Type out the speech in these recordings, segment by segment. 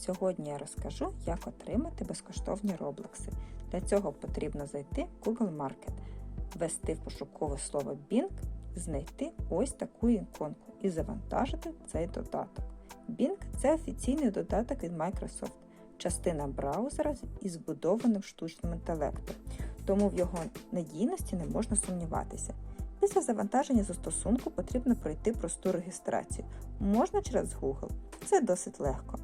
Сьогодні я розкажу, як отримати безкоштовні роблокси. Для цього потрібно зайти в Google Market, ввести в пошукове слово Bing, знайти ось таку іконку і завантажити цей додаток. Bing це офіційний додаток від Microsoft, частина браузера із збудованим штучним інтелектом, тому в його надійності не можна сумніватися. Після завантаження застосунку потрібно пройти просту реєстрацію. Можна через Google. Це досить легко.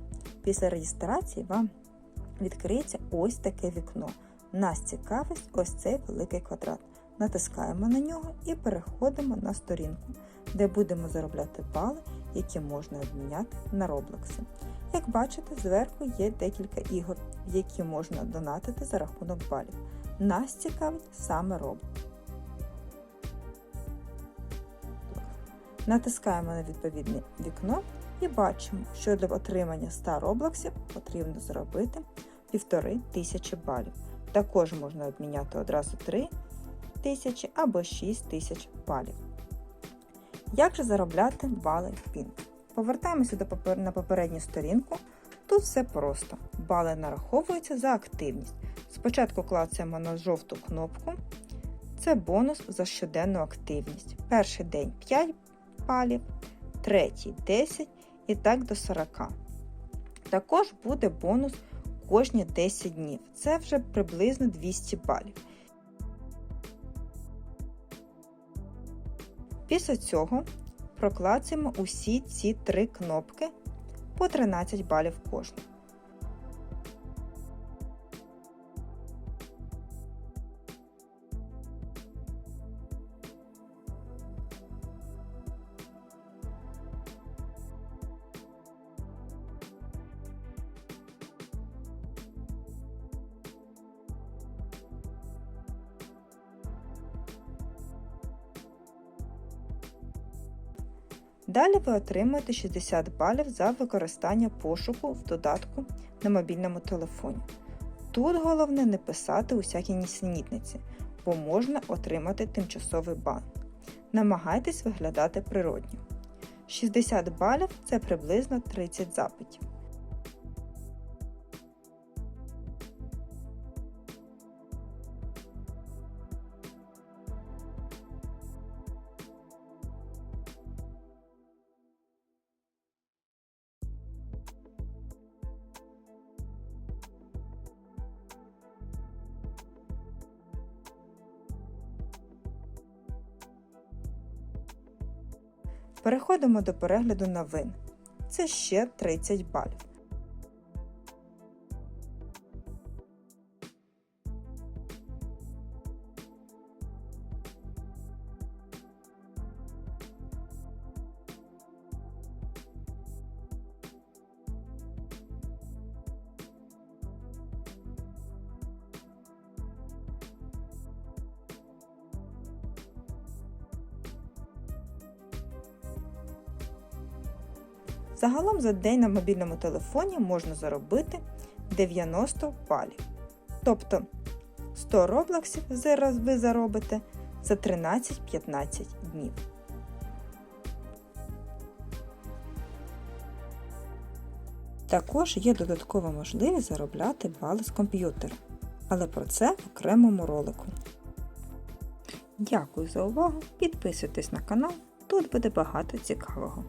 Після реєстрації вам відкриється ось таке вікно. Нас цікавить ось цей великий квадрат. Натискаємо на нього і переходимо на сторінку, де будемо заробляти бали, які можна обміняти на роблокси. Як бачите, зверху є декілька ігор, які можна донатити за рахунок балів. Нас цікавить саме Roblox. Натискаємо на відповідне вікно і бачимо, що для отримання 100 роблоксів потрібно зробити 1500 балів. Також можна обміняти одразу 3 тисячі або 6 тисяч балів. Як же заробляти бали в Pink? Повертаємося до попер... на попередню сторінку. Тут все просто. Бали нараховуються за активність. Спочатку клацаємо на жовту кнопку. Це бонус за щоденну активність. Перший день 5 балів, третій 10 і так до 40. Також буде бонус кожні 10 днів. Це вже приблизно 200 балів. Після цього проклацаємо усі ці три кнопки по 13 балів кожну. Далі ви отримуєте 60 балів за використання пошуку в додатку на мобільному телефоні. Тут головне не писати усякі нісенітниці, бо можна отримати тимчасовий бан. Намагайтесь виглядати природньо. 60 балів це приблизно 30 запитів. Переходимо до перегляду новин. Це ще 30 балів. Загалом за день на мобільному телефоні можна заробити 90 балів. Тобто 100 роблоксів зараз ви заробите за 13-15 днів. Також є додаткова можливість заробляти бали з комп'ютера, але про це в окремому ролику. Дякую за увагу! Підписуйтесь на канал, тут буде багато цікавого.